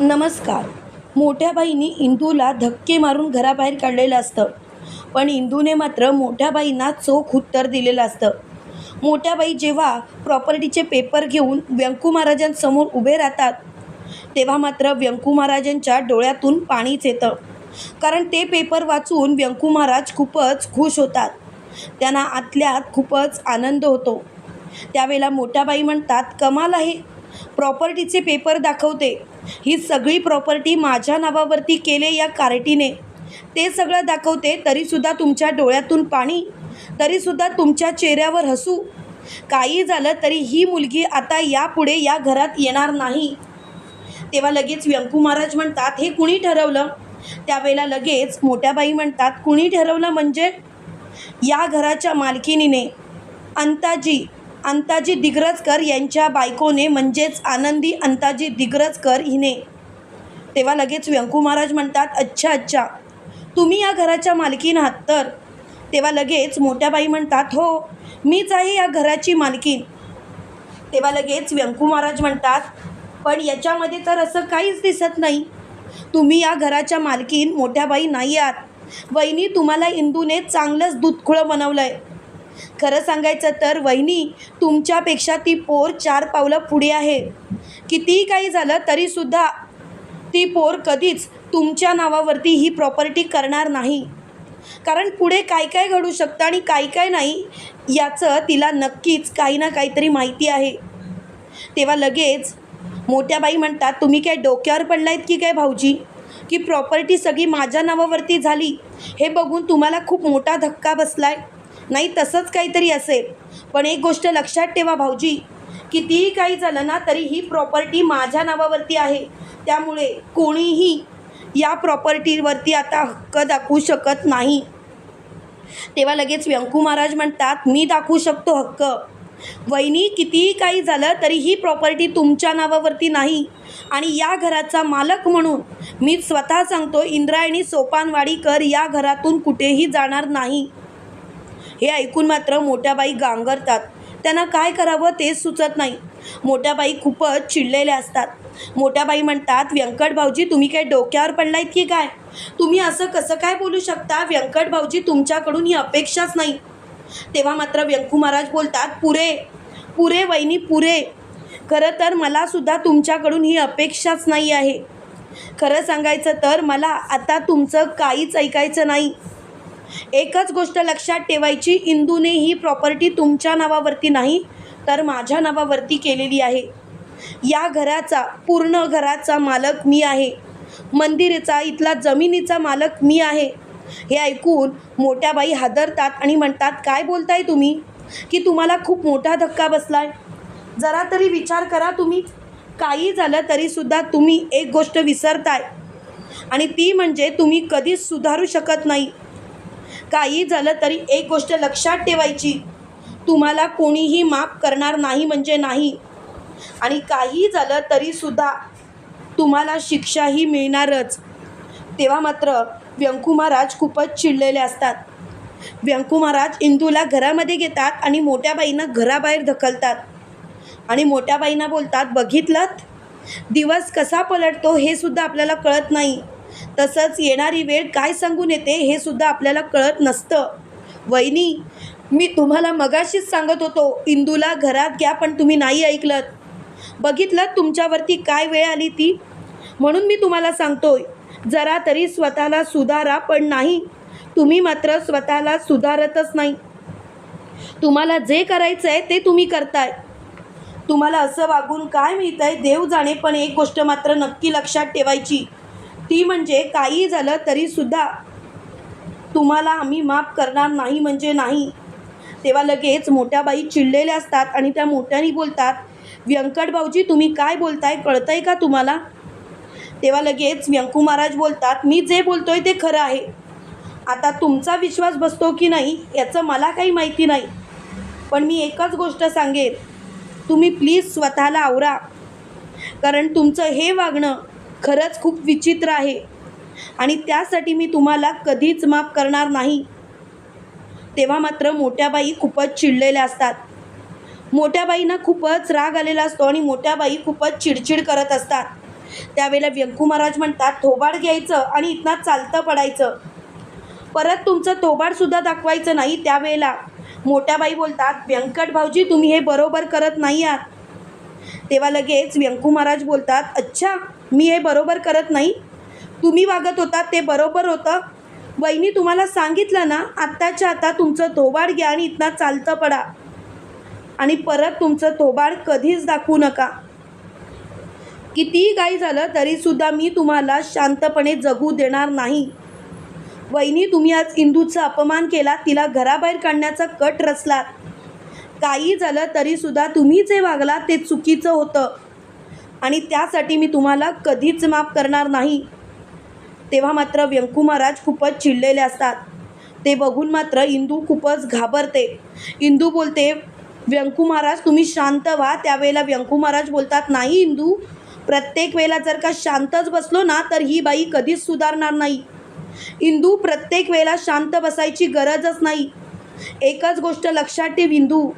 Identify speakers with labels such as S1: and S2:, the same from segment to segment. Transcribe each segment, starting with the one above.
S1: नमस्कार. मोठ्या बाईंनी इंदूला धक्के मारून घराबाहेर काढलेलं असतं. पण इंदूने मात्र मोठ्या बाईंना चोख उत्तर दिलेलं असतं. मोठ्या बाई जेव्हा प्रॉपर्टीचे पेपर घेऊन व्यंकू महाराजांसमोर उभे राहतात तेव्हा मात्र व्यंकू महाराजांच्या डोळ्यातून पाणीच येतं. कारण ते पेपर वाचून व्यंकू महाराज खूपच खुश होतात. त्यांना आतल्यात खूपच आनंद होतो. त्यावेळेला मोठ्या बाई म्हणतात कमाल आहे. प्रॉपर्टीचे पेपर दाखवते. ही सगळी प्रॉपर्टी माझ्या नावावरती केले या कार्टीने. ते सगळं दाखवते तरीसुद्धा तुमच्या डोळ्यातून पाणी तरीसुद्धा तुमच्या चेहऱ्यावर हसू. काही झालं तरी ही मुलगी आता यापुढे या घरात येणार नाही. तेव्हा लगेच व्यंकू महाराज म्हणतात हे कुणी ठरवलं? त्यावेळेला लगेच मोठ्या बाई म्हणतात कुणी ठरवलं म्हणजे या घराच्या मालकिनीने अंताजी अंताजी दिग्रजकर यांच्या बायकोने म्हणजेच आनंदी अंताजी दिग्रजकर हिने. तेव्हा लगेच व्यंकू महाराज म्हणतात अच्छा अच्छा तुम्ही या घराच्या मालकीन आहात तर? तेव्हा लगेच मोठ्या बाई म्हणतात हो मीच आहे या घराची मालकीन तेव्हा लगेच व्यंकू महाराज म्हणतात पण याच्यामध्ये तर असं काहीच दिसत नाही. तुम्ही या घराच्या मालकीन मोठ्या बाई नाही आहात. वहिनी तुम्हाला इंदूने चांगलंच दूधखुळं बनवलं आहे खरं सांगायचं तर वहिनी तुमच्यापेक्षा ती पोर चार पावलं पुढे आहे. कितीही काही झालं तरीसुद्धा ती पोर कधीच तुमच्या नावावरती ही प्रॉपर्टी करणार नाही. कारण पुढे काय काय घडू शकतं आणि काय काय नाही याचं तिला नक्कीच काही ना काहीतरी माहिती आहे. तेव्हा लगेच मोठ्या बाई म्हणतात तुम्ही काय डोक्यावर पडलायत की काय भाऊजी? की प्रॉपर्टी सगळी माझ्या नावावरती झाली? हे बघून तुम्हाला खूप मोठा धक्का बसलाय. नाही तसंच काहीतरी असेल. पण एक गोष्ट लक्षात ठेवा भाऊजी कितीही काही झालं ना तरी ही प्रॉपर्टी माझ्या नावावरती आहे. त्यामुळे कोणीही या प्रॉपर्टीवरती आता हक्क दाखवू शकत नाही. तेव्हा लगेच व्यंकू महाराज म्हणतात मी दाखवू शकतो हक्क. वहिनी कितीही काही झालं तरी ही प्रॉपर्टी तुमच्या नावावरती नाही. आणि या घराचा मालक म्हणून मी स्वतः सांगतो इंद्रायणी सोपानवाडीकर या घरातून कुठेही जाणार नाही. हे ऐकून मात्र मोठ्या बाई गांगरतात. त्यांना काय करावं तेच सुचत नाही. मोठ्या बाई खूपच चिडलेल्या असतात. मोठ्या बाई म्हणतात व्यंकट भाऊजी तुम्ही काय डोक्यावर पडलायत की काय? तुम्ही असं कसं काय बोलू शकता? व्यंकट भाऊजी तुमच्याकडून ही अपेक्षाच नाही. तेव्हा मात्र व्यंकू महाराज बोलतात पुरे पुरे वहिनी पुरे. खरं तर मलासुद्धा तुमच्याकडून ही अपेक्षाच नाही आहे. खरं सांगायचं तर मला आता तुमचं काहीच ऐकायचं नाही. एकच गोष्ट लक्षात ठेवायची इंदूने ही प्रॉपर्टी तुमच्या नावावरती नाही तर माझ्या नावावरती केलेली आहे. या घराचा पूर्ण घराचा मालक मी आहे. मंदिराचा इथला जमिनीचा मालक मी आहे. हे ऐकून मोठ्या बाई हादरतात आणि म्हणतात काय बोलताय तुम्ही? की तुम्हाला खूप मोठा धक्का बसलाय. जरा तरी विचार करा तुम्ही. काही झालं तरीसुद्धा तुम्ही एक गोष्ट विसरताय. आणि ती म्हणजे तुम्ही कधीच सुधारू शकत नाही. काही झालं तरी एक गोष्ट लक्षात ठेवायची. तुम्हाला कोणीही माफ करणार नाही म्हणजे नाही. आणि काही झालं तरीसुद्धा तुम्हाला शिक्षाही मिळणारच. तेव्हा मात्र व्यंकू महाराज खूपच चिडलेले असतात. व्यंकू महाराज इंदूला घरामध्ये घेतात आणि मोठ्या बाईनं घराबाहेर ढकलतात. आणि मोठ्या बाईंना बोलतात बघितलं दिवस कसा पलटतो हे सुद्धा आपल्याला कळत नाही. तसंच येणारी वेळ काय सांगून येते हे सुद्धा आपल्याला कळत नसतं. वहिनी मी तुम्हाला मगाशीच सांगत होतो इंदूला घरात घ्या पण तुम्ही नाही ऐकलत. बघितलं तुमच्यावरती काय वेळ आली ती? म्हणून मी तुम्हाला सांगतोय जरा तरी स्वतःला सुधारा पण नाही. तुम्ही मात्र स्वतःला सुधारतच नाही. तुम्हाला जे करायचं आहे ते तुम्ही करताय. तुम्हाला असं वागून काय मिळतं आहे देव जाणे पण एक गोष्ट मात्र नक्की लक्षात ठेवायची. ती म्हणजे काही झालं तरीसुद्धा तुम्हाला आम्ही माफ करणार नाही म्हणजे नाही. तेव्हा लगेच मोठ्या बाई चिडलेल्या असतात आणि त्या मोठ्याने बोलतात व्यंकट भाऊजी तुम्ही काय बोलताय? कळतंय का तुम्हाला? तेव्हा लगेच व्यंकू महाराज बोलतात मी जे बोलतोय ते खरं आहे. आता तुमचा विश्वास बसतो की नाही याचं मला काही माहिती नाही. पण मी एकच गोष्ट सांगेन. तुम्ही प्लीज स्वतःला आवरा. कारण तुमचं हे वागणं खरंच खूप विचित्र आहे. आणि त्यासाठी मी तुम्हाला कधीच माफ करणार नाही. तेव्हा मात्र मोठ्या बाई खूपच चिडलेल्या असतात. मोठ्याबाईंना खूपच राग आलेला असतो आणि मोठ्या बाई खूपच चिडचिड करत असतात. त्यावेळेला व्यंकू महाराज म्हणतात थोबाड घ्यायचं आणि इथनं चालतं पडायचं. परत तुमचं थोबाडसुद्धा दाखवायचं नाही त्यावेळेला. मोठ्या बाई बोलतात व्यंकट भाऊजी तुम्ही हे बरोबर करत नाही आहात. तेव्हा लगेच व्यंकू महाराज बोलतात अच्छा मी हे बरोबर करत नाही. तुम्ही वागत होता ते बरोबर होतं. वहिनी तुम्हाला सांगितलं ना आत्ताच्या आता तुमचं थोबाड घ्या आणि इथनं चालतं पडा. आणि परत तुमचं थोबाड कधीच दाखवू नका. कितीही काही झालं तरीसुद्धा मी तुम्हाला शांतपणे जगू देणार नाही. वहिनी तुम्ही आज इंदूचा अपमान केला तिला घराबाहेर काढण्याचा कट रचलात. काही झालं तरीसुद्धा तुम्ही जे वागलात ते चुकीचं होतं. आणि त्यासाठी मी तुम्हाला कधीच माफ करणार नाही. तेव्हा मात्र व्यंकू महाराज खूपच चिडलेले असतात. ते बघून मात्र इंदू खूपच घाबरते. इंदू बोलते व्यंकू महाराज तुम्ही शांत व्हा. त्यावेळेला व्यंकू महाराज बोलतात नाही इंदू प्रत्येक वेळेला जर का शांतच बसलो ना तर ही बाई कधीच सुधारणार नाही. इंदू प्रत्येक वेळेला शांत बसायची गरजच नाही. एकच गोष्ट लक्षात ठेव इंदू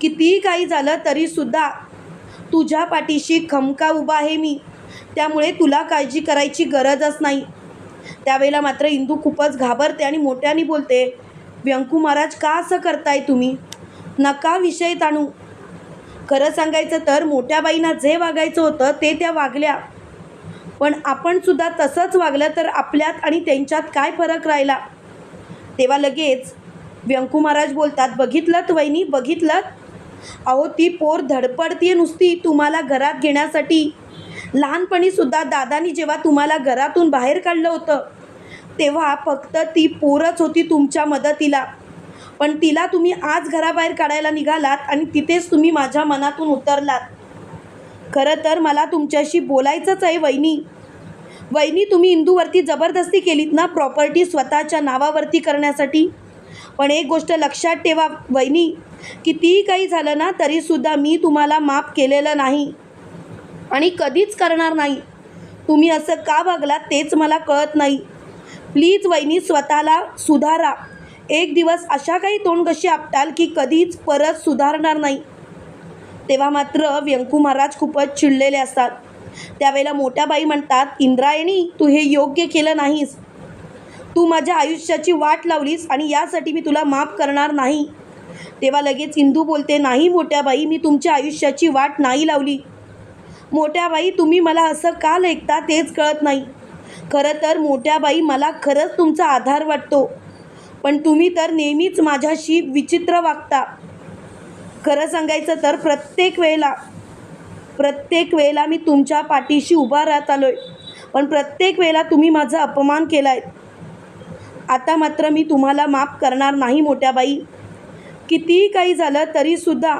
S1: कितीही काही झालं तरीसुद्धा तुझ्या पाठीशी खमका उभा आहे मी. त्यामुळे तुला काळजी करायची गरजच नाही. त्यावेळेला मात्र इंदू खूपच घाबरते आणि मोठ्याने बोलते व्यंकू महाराज का असं करताय तुम्ही? नका विषय ताणू. खरं सांगायचं तर मोठ्या बाईंना जे वागायचं होतं ते त्या वागल्या. पण आपण सुद्धा तसंच वागलं तर आपल्यात आणि त्यांच्यात काय फरक राहिला? तेव्हा लगेच व्यंकू महाराज बोलतात बघितलं वहिनी बघितलं अहो ती पोर धडपडतीये नुसती तुम्हाला घरात घेण्यासाठी. लहानपणीसुद्धा दादानी जेव्हा तुम्हाला घरातून बाहेर काढलं होतं तेव्हा फक्त ती पोरच होती तुमच्या मदतीला. पण तिला तुम्ही आज घराबाहेर काढायला निघालात आणि तिथेच तुम्ही माझ्या मनातून उतरलात. खरं तर मला तुमच्याशी बोलायचंच आहे वहिनी. वहिनी तुम्ही इंदूवरती जबरदस्ती केलीत ना प्रॉपर्टी स्वतःच्या नावावरती करण्यासाठी? पण एक गोष्ट लक्षात ठेवा वहिनी. कितीही काही झालं ना तरीसुद्धा मी तुम्हाला माफ केलेलं नाही. आणि कधीच करणार नाही. तुम्ही असं का वागलात तेच मला कळत नाही. प्लीज वहिनी स्वतःला सुधारा. एक दिवस अशा काही तोंडगशी आपटाल की कधीच परत सुधारणार नाही. तेव्हा मात्र व्यंकू महाराज खूपच चिडलेले असतात. त्यावेळेला मोठ्या बाई म्हणतात इंद्रायणी तू हे योग्य केलं नाहीस. तू माझ्या आयुष्याची वाट लावलीस आणि यासाठी मी तुला माफ करणार नाही. तेव्हा लगेच इंदू बोलते नाही मोठ्या बाई मी तुमच्या आयुष्याची वाट नाही लावली. मोठ्या बाई तुम्ही मला असं का लेखता तेच कळत नाही. खरं तर मोठ्या बाई मला खरंच तुमचा आधार वाटतो. पण तुम्ही तर नेहमीच माझ्याशी विचित्र वागता. खरं सांगायचं तर प्रत्येक वेळेला प्रत्येक वेळेला मी तुमच्या पाठीशी उभा राहत आलो आहे पण प्रत्येक वेळेला तुम्ही माझा अपमान केला आहे आता मात्र मी तुम्हाला माफ करणार नाही मोठ्या बाई कितीही काही झालं तरीसुद्धा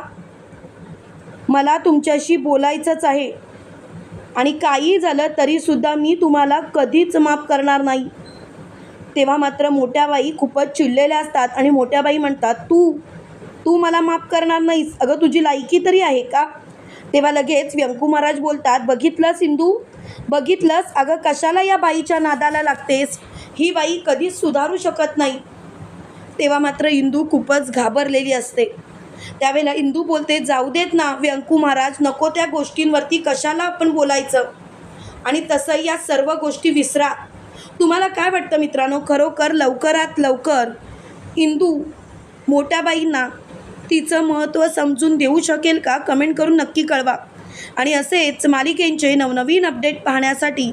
S1: मला तुमच्याशी बोलायचंच आहे. आणि काही झालं तरीसुद्धा मी तुम्हाला कधीच माफ करणार नाही. तेव्हा मात्र मोठ्या बाई खूपच चिडलेल्या असतात आणि मोठ्या बाई म्हणतात तू तू मला माफ करणार नाहीस. अगं तुझी लायकी तरी आहे का? तेव्हा लगेच व्यंकू महाराज बोलतात बघितलं सिंधू? बघितलंस? अगं कशाला या बाईच्या नादाला लागतेस? ही बाई कधीच सुधारू शकत नाही. तेव्हा मात्र इंदू खूपच घाबरलेली असते. त्यावेळेला इंदू बोलते जाऊ देत ना व्यंकू महाराज नको त्या गोष्टींवरती कशाला आपण बोलायचं? आणि तसं या सर्व गोष्टी विसरा. तुम्हाला काय वाटतं मित्रांनो? खरोखर लवकरात लवकर इंदू मोठ्या बाईंना तिचं महत्त्व समजून देऊ शकेल का? कमेंट करून नक्की कळवा. आणि असेच मालिकेंचे नवनवीन अपडेट पाहण्यासाठी